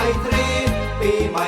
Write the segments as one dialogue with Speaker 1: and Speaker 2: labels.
Speaker 1: ไม
Speaker 2: ต
Speaker 1: รีปีให
Speaker 3: ม่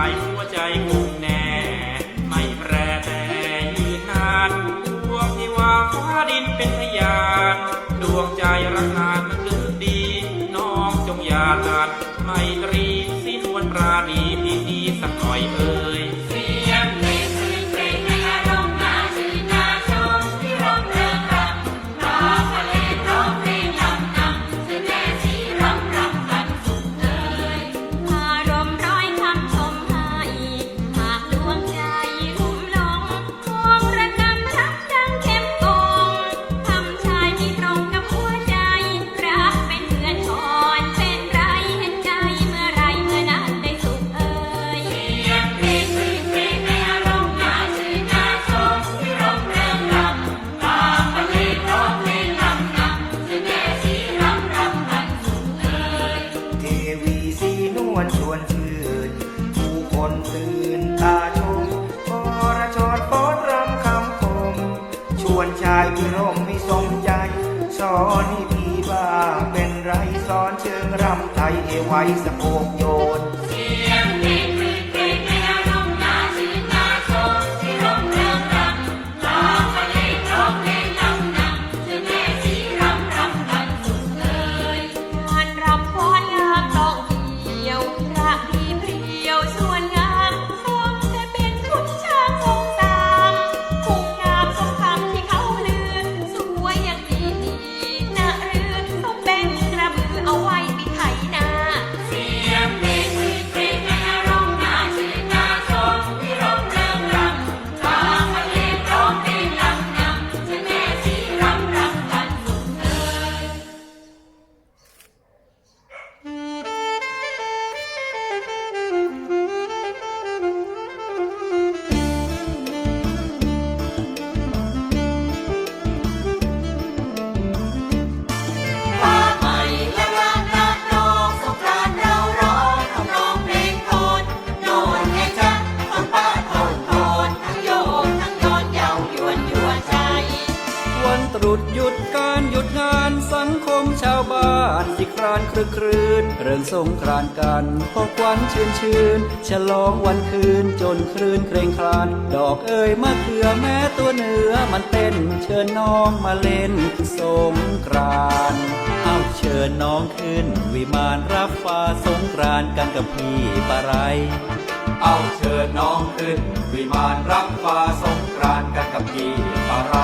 Speaker 3: า
Speaker 2: ยหัวใจคงแน่ ไม่แปรแต่ยื
Speaker 3: นนานดว
Speaker 1: ง
Speaker 3: ที่
Speaker 1: ว่า
Speaker 4: ฟ้า
Speaker 5: ดินเป็
Speaker 6: นพยาน ดวงใจรักนานมันลึกดี น้องจงอย่าตัด ไม่ตรีสิ้นวันปราณี
Speaker 3: พี่
Speaker 7: ดีสั
Speaker 3: ก
Speaker 8: หน่อยเอ
Speaker 3: อ ราน
Speaker 7: ครึก
Speaker 3: ครื้นเรื่องสงกรานกัน
Speaker 1: พอควันชื่นชื่นฉลองวันคืนจนคลื่นเครงครานดอกเอ่ยมะเขือแม้ตัวเนื้อมันเต้น เชิญน้องมาเล่นสงกรานเอาเชิญน้องขึ้น วิมานรับฟ้าสงกรานกันกับพี่ปะไรเอาเชิญน้องขึ้น วิมานรับฟ้าสงกรานกันกับพี่ปะไร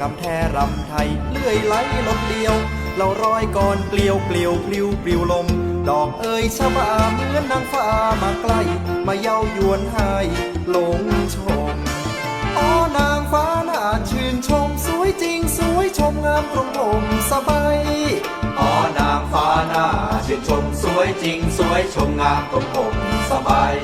Speaker 3: งำ
Speaker 9: แท้รำไท
Speaker 3: ยเลื่
Speaker 1: อยไหลลดเดียว เราร้อยก่อนเปลี่ยวเปลี่ยวปลิวปลิวลม ดอกเอ่ยชบาเหมือนนางฟ้ามาใกล้มาเย้ายวนให้หลงชมอ๋อนางฟ้าน่าชื่นชมสวยจริงสวยชมงามตรงผมสบายอ๋อนางฟ้าน่าชื่นชมสวยจริงสวยชมงามตรงผมสบาย